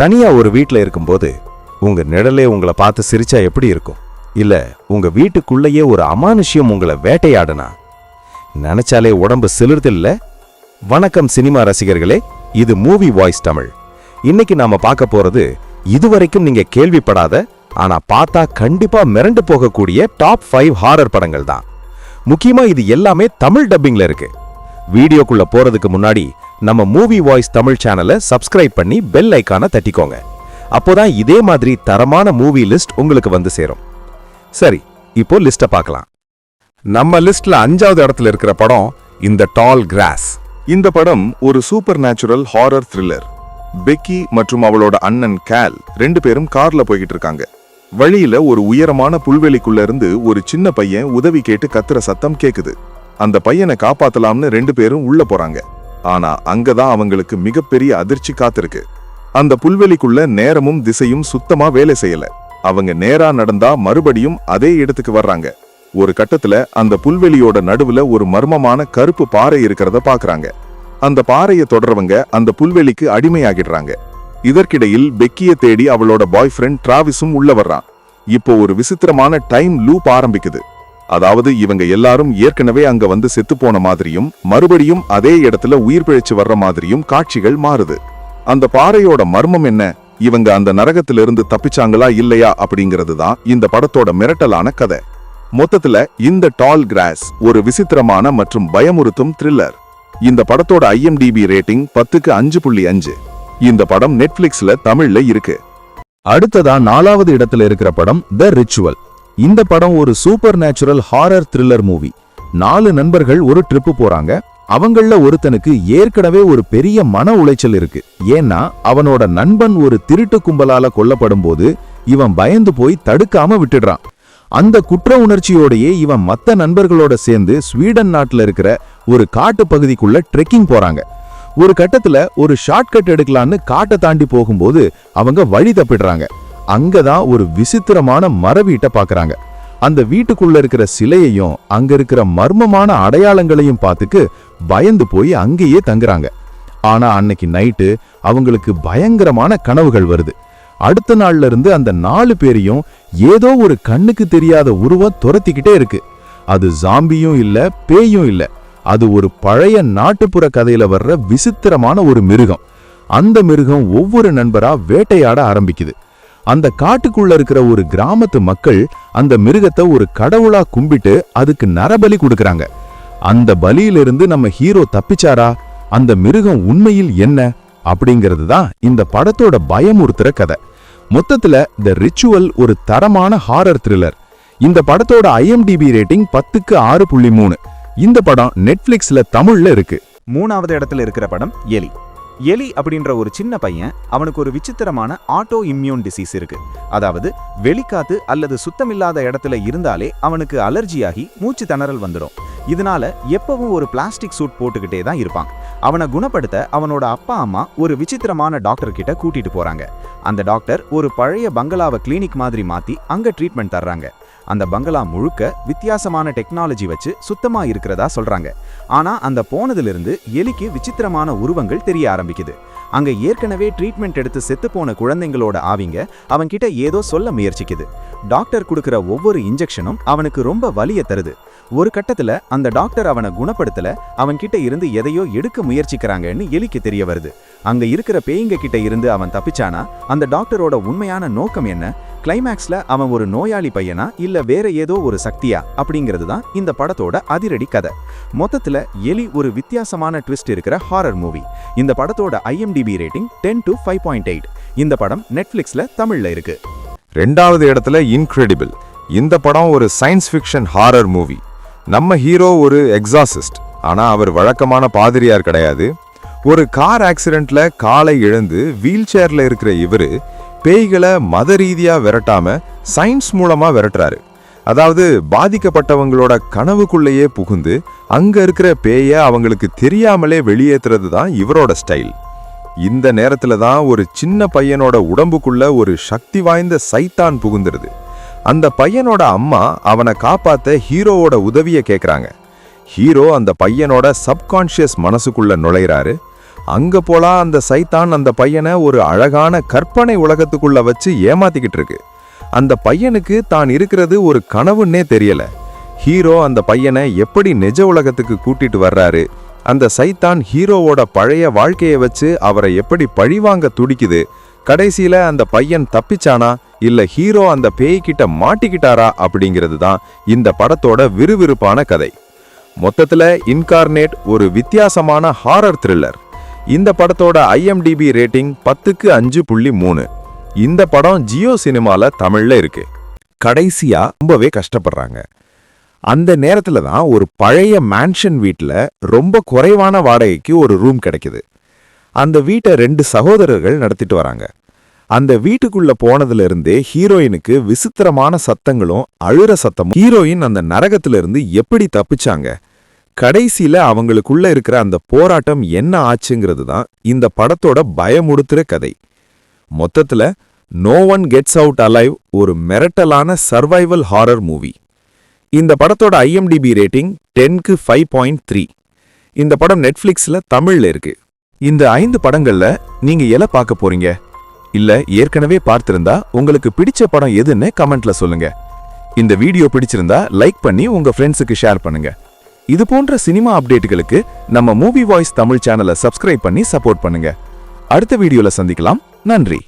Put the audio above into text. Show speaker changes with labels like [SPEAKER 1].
[SPEAKER 1] தனியாக ஒரு வீட்டில் இருக்கும்போது உங்க நிழலே உங்களை பார்த்து சிரிச்சா எப்படி இருக்கும்? இல்லை உங்க வீட்டுக்குள்ளேயே ஒரு அமானுஷ்யம் உங்களை வேட்டையாடனா? நினச்சாலே உடம்பு சிலிர்தில்ல வணக்கம் சினிமா ரசிகர்களே இது மூவி வாய்ஸ் தமிழ். இன்னைக்கு நாம பார்க்க போறது இதுவரைக்கும் நீங்க கேள்விப்படாத ஆனா பார்த்தா கண்டிப்பா மிரண்டு போகக்கூடிய டாப் ஃபைவ் ஹாரர் படங்கள் தான். முக்கியமா இது எல்லாமே தமிழ் டப்பிங்ல இருக்கு. வீடியோக்குள்ள போறதுக்கு முன்னாடி நம்ம மூவி வாய்ஸ் தமிழ் சேனலை சப்ஸ்கிரைப் பண்ணி பெல் ஐக்கானை தட்டிக்கோங்க. அப்போதான் இதே மாதிரி தரமான மூவி லிஸ்ட் உங்களுக்கு வந்து சேரும். சரி இப்போ லிஸ்ட்டை பார்க்கலாம். நம்ம லிஸ்ட்ல அஞ்சாவது இடத்துல இருக்கிற படம் இந்த டால் கிராஸ்
[SPEAKER 2] இந்த படம் ஒரு supernatural horror thriller Peggy மற்றும் அவளோட அண்ணன் கேல் ரெண்டு பேரும் கார்ல போய்கிட்டு இருக்காங்க. வழியில ஒரு உயரமான புல்வெளிக்குள்ள இருந்து ஒரு சின்ன பையன் உதவி கேட்டு கத்துற சத்தம் கேக்குது. அந்த பையனை காப்பாத்தலாம்னு ரெண்டு பேரும் உள்ள போறாங்க. ஆனா அங்கதான் அவங்களுக்கு மிகப்பெரிய அதிர்ச்சி காத்திருக்கு. அந்த புல்வெளிக்குள்ள நேரமும் திசையும் சுத்தமா வேலை செய்யல. அவங்க நேரா நடந்தா மறுபடியும் அதே இடத்துக்கு வர்றாங்க. ஒரு கட்டத்துல அந்த புல்வெளியோட நடுவுல ஒரு மர்மமான கருப்பு பாறை இருக்கிறத பாக்குறாங்க. அந்த பாறையை தொடர்றவங்க அந்த புல்வெளிக்கு அடிமையாகிடுறாங்க. இதற்கிடையில் பெக்கிய தேடி அவளோட பாய் ஃப்ரெண்ட் டிராவிஸும் உள்ள வர்றான். இப்போ ஒரு விசித்திரமான டைம் லூப் ஆரம்பிக்குது. அதாவது இவங்க எல்லாரும் ஏற்கனவே அங்க வந்து செத்து போன மாதிரியும் மறுபடியும் அதே இடத்துல உயிர் பிழைச்சு வர்ற மாதிரியும் காட்சிகள் மாறுது. அந்த பாறையோட மர்மம் என்ன? இவங்க அந்த நரகத்திலிருந்து தப்பிச்சாங்களா இல்லையா அப்படிங்கிறது தான் இந்த படத்தோட மிரட்டலான கதை. மொத்தத்துல இந்த டால் கிராஸ் ஒரு விசித்திரமான மற்றும் பயமுறுத்தும் த்ரில்லர் இந்த படத்தோட ஐஎம்டிபி ரேட்டிங் பத்துக்கு அஞ்சு புள்ளி அஞ்சு. இந்த படம் நெட்ஃபிளிக்ஸ்ல தமிழ்ல இருக்கு.
[SPEAKER 1] அடுத்ததா நாலாவது இடத்துல இருக்கிற படம் த ரிச்சுவல் இந்த படம் ஒரு supernatural horror thriller movie நாலு நண்பர்கள் ஒரு ட்ரிப்பு போறாங்க. அவங்கள ஒருத்தனுக்கு ஏற்கனவே ஒரு பெரிய மன உளைச்சல் இருக்கு. ஏன்னா அவனோட நண்பன் ஒரு திருட்டு கும்பலால கொல்லப்படும் போது இவன் பயந்து போய் தடுக்காம விட்டுடுறான். அந்த குற்ற உணர்ச்சியோடையே இவன் மத்த நண்பர்களோட சேர்ந்து ஸ்வீடன் நாட்டில் இருக்கிற ஒரு காட்டு பகுதிக்குள்ள ட்ரெக்கிங் போறாங்க. ஒரு கட்டத்துல ஒரு ஷார்ட்கட் எடுக்கலான்னு காட்டை தாண்டி போகும்போது அவங்க வழி தப்பிடுறாங்க. அங்கதான் ஒரு விசித்திரமான மர வீட்டை பாக்குறாங்க. அந்த வீட்டுக்குள்ள இருக்கிற சிலையையும் அங்க இருக்கிற மர்மமான அடையாளங்களையும் பார்த்துக்கு பயந்து போய் அங்கேயே தங்குறாங்க. ஆனா அன்னைக்கு நைட்டு அவங்களுக்கு பயங்கரமான கனவுகள் வருது. அடுத்த நாள்ல இருந்து அந்த நாலு பேரையும் ஏதோ ஒரு கண்ணுக்கு தெரியாத உருவம் துரத்திக்கிட்டே இருக்கு. அது ஜாம்பியும் இல்ல பேயும் இல்ல. அது ஒரு பழைய நாட்டுப்புற கதையில வர்ற விசித்திரமான ஒரு மிருகம். அந்த மிருகம் ஒவ்வொரு நண்பரா வேட்டையாட ஆரம்பிக்குது. அந்த காட்டுக்குள்ள இருக்கிற ஒரு கிராமத்து மக்கள் அந்த மிருகத்தை ஒரு கடவுளா கும்பிட்டு அதுக்கு நரபலி கொடுக்கறாங்க. அந்த பலியிலிருந்து நம்ம ஹீரோ தப்பிச்சாரா? அந்த மிருகம் உண்மையில் என்ன? அப்படிங்கிறது தான் இந்த படத்தோட பயமுறுத்துற கதை. மொத்தத்துல த ரிச்சுவல் ஒரு தரமான ஹாரர் த்ரில்லர் இந்த படத்தோட ஐஎம்டிபி ரேட்டிங் பத்துக்கு ஆறு புள்ளி மூணு. இந்த படம் நெட்ஃபிளிக்ஸ்ல தமிழ்ல இருக்கு.
[SPEAKER 3] மூணாவது இடத்துல இருக்கிற படம் எலி. எலி அப்படின்ற ஒரு சின்ன பையன் அவனுக்கு ஒரு விசித்திரமான ஆட்டோ இம்யூன் டிசீஸ் இருக்கு. அதாவது வெளிக்காத்து அல்லது சுத்தமில்லாத இடத்துல இருந்தாலே அவனுக்கு அலர்ஜியாகி மூச்சு திணறல் வந்துடும் இதனால எப்பவும் ஒரு பிளாஸ்டிக் சூட் போட்டுக்கிட்டே தான் இருப்பான். அவனை குணப்படுத்த அவனோட அப்பா அம்மா ஒரு விசித்திரமான டாக்டர் கிட்ட கூட்டிட்டு போறாங்க. அந்த டாக்டர் ஒரு பழைய பங்களாவை கிளினிக் மாதிரி மாத்தி அங்க ட்ரீட்மெண்ட் தர்றாங்க. அந்த பங்களா முழுக்க வித்தியாசமான டெக்னாலஜி வச்சு சுத்தமா இருக்கிறதா சொல்றாங்க. ஆனா அந்த போனதிலிருந்து எலிக்கு விசித்திரமான உருவங்கள் தெரிய ஆரம்பிக்குது. அங்க ஏற்கனவே ட்ரீட்மெண்ட் எடுத்து செத்து போன குழந்தைங்களோட ஆவிங்க அவன்கிட்ட ஏதோ சொல்ல முயற்சிக்குது. டாக்டர் கொடுக்கிற ஒவ்வொரு இன்ஜெக்ஷனும் அவனுக்கு ரொம்ப வலிய தருது. ஒரு கட்டத்துல அந்த டாக்டர் அவனை குணப்படுத்தல அவன்கிட்ட இருந்து எதையோ எடுக்க முயற்சிக்கிறாங்கன்னு எலிக்கு தெரிய வருது. அங்க இருக்கிற பேய்ங்க கிட்ட இருந்து அவன் தப்பிச்சானா? அந்த டாக்டரோட உண்மையான நோக்கம் என்ன? கிளைமேக்ஸ்ல அவன் ஒரு நோயாளி பையனா இல்ல வேற ஏதோ ஒரு சக்தியா அப்படிங்கிறது தான் இந்த படத்தோட அதிரடி கதை. மொத்தத்துல எலி ஒரு வித்தியாசமான ட்விஸ்ட் இருக்கிற ஹாரர் மூவி இந்த படத்தோட IMDb rating ten to five point eight இந்த படம் நெட்ஃபிளிக்ஸ்ல தமிழ்ல இருக்கு.
[SPEAKER 2] ரெண்டாவது இடத்துல இன்க்ரெடிபிள் இந்த படம் ஒரு சயின்ஸ் ஃபிக்ஷன் ஹாரர் மூவி நம்ம ஹீரோ ஒரு எக்ஸாசிஸ்ட் ஆனா அவர் வழக்கமான பாதிரியார் கிடையாது. ஒரு கார் ஆக்சிடென்ட்ல காலை இழந்து வீல் சேர்ல இருக்கிற இவரு பேய்களை மத ரீதியாக விரட்டாம சயின்ஸ் மூலமாக விரட்டுறாரு. அதாவது பாதிக்கப்பட்டவங்களோட கனவுக்குள்ளேயே புகுந்து அங்கே இருக்கிற பேயை அவங்களுக்கு தெரியாமலே வெளியேற்றுறது தான் இவரோட ஸ்டைல் இந்த நேரத்தில் தான் ஒரு சின்ன பையனோட உடம்புக்குள்ள ஒரு சக்தி வாய்ந்த சைத்தான் புகுந்துருது. அந்த பையனோட அம்மா அவனை காப்பாற்ற ஹீரோவோட உதவியை கேட்குறாங்க ஹீரோ அந்த பையனோட சப்கான்ஷியஸ் மனசுக்குள்ள நுழையிறாரு. அங்க போலாம் அந்த சைத்தான் அந்த பையனை ஒரு அழகான கற்பனை உலகத்துக்குள்ள வச்சு ஏமாத்திக்கிட்டு இருக்கு. அந்த பையனுக்கு தான் இருக்கிறது ஒரு கனவுன்னே தெரியல. ஹீரோ அந்த பையனை எப்படி நிஜ உலகத்துக்கு கூட்டிட்டு வர்றாரு? அந்த சைத்தான் ஹீரோவோட பழைய வாழ்க்கையை வச்சு அவரை எப்படி பழிவாங்க துடிக்குது? கடைசியில அந்த பையன் தப்பிச்சானா? இல்ல ஹீரோ அந்த பேய்கிட்ட மாட்டிக்கிட்டாரா அப்படிங்கிறது தான் இந்த படத்தோட விறுவிறுப்பான கதை. மொத்தத்துல இன்கார்னேட் ஒரு வித்தியாசமான ஹாரர் த்ரில்லர். இந்த படத்தோட ஐஎம்டிபி ரேட்டிங் பத்துக்கு அஞ்சு புள்ளி மூணு. இந்த படம் ஜியோ சினிமாவில் தமிழில் இருக்கு. கடைசியா ரொம்பவே கஷ்டப்படுறாங்க. அந்த நேரத்தில் தான் ஒரு பழைய மேன்ஷன் வீட்டில் ரொம்ப குறைவான வாடகைக்கு ஒரு ரூம் கிடைக்குது. அந்த வீட்டை ரெண்டு சகோதரர்கள் நடத்திட்டு வராங்க. அந்த வீட்டுக்குள்ள போனதுலேருந்தே ஹீரோயினுக்கு விசித்திரமான சத்தங்களும் அழுற சத்தமும் ஹீரோயின் அந்த நரகத்திலிருந்து எப்படி தப்பிச்சாங்க? கடைசியில அவங்களுக்குள்ள இருக்கிற அந்த போராட்டம் என்ன ஆச்சுங்கிறது தான் இந்த படத்தோட பயமுடுத்துற கதை. மொத்தத்துல no one gets out alive ஒரு மிரட்டலான சர்வைவல் ஹாரர் மூவி இந்த படத்தோட ஐஎம்டிபி ரேட்டிங் டென்க்கு ஃபைவ் பாயிண்ட் த்ரீ இந்த படம் நெட்ஃப்ளிக்ஸ்ல தமிழ்ல இருக்கு. இந்த ஐந்து படங்கள்ல நீங்க எல பார்க்க போறீங்க? இல்ல ஏற்கனவே பார்த்திருந்தா உங்களுக்கு பிடிச்ச படம் எதுன்னு கமெண்ட்ல சொல்லுங்க. இந்த வீடியோ பிடிச்சிருந்தா லைக் பண்ணி உங்க ஃப்ரெண்ட்ஸுக்கு ஷேர் பண்ணுங்க. இது போன்ற சினிமா அப்டேட்டுகளுக்கு நம்ம மூவி வாய்ஸ் தமிழ் சேனலை சப்ஸ்கிரைப் பண்ணி சப்போர்ட் பண்ணுங்க. அடுத்த வீடியோல சந்திக்கலாம். நன்றி.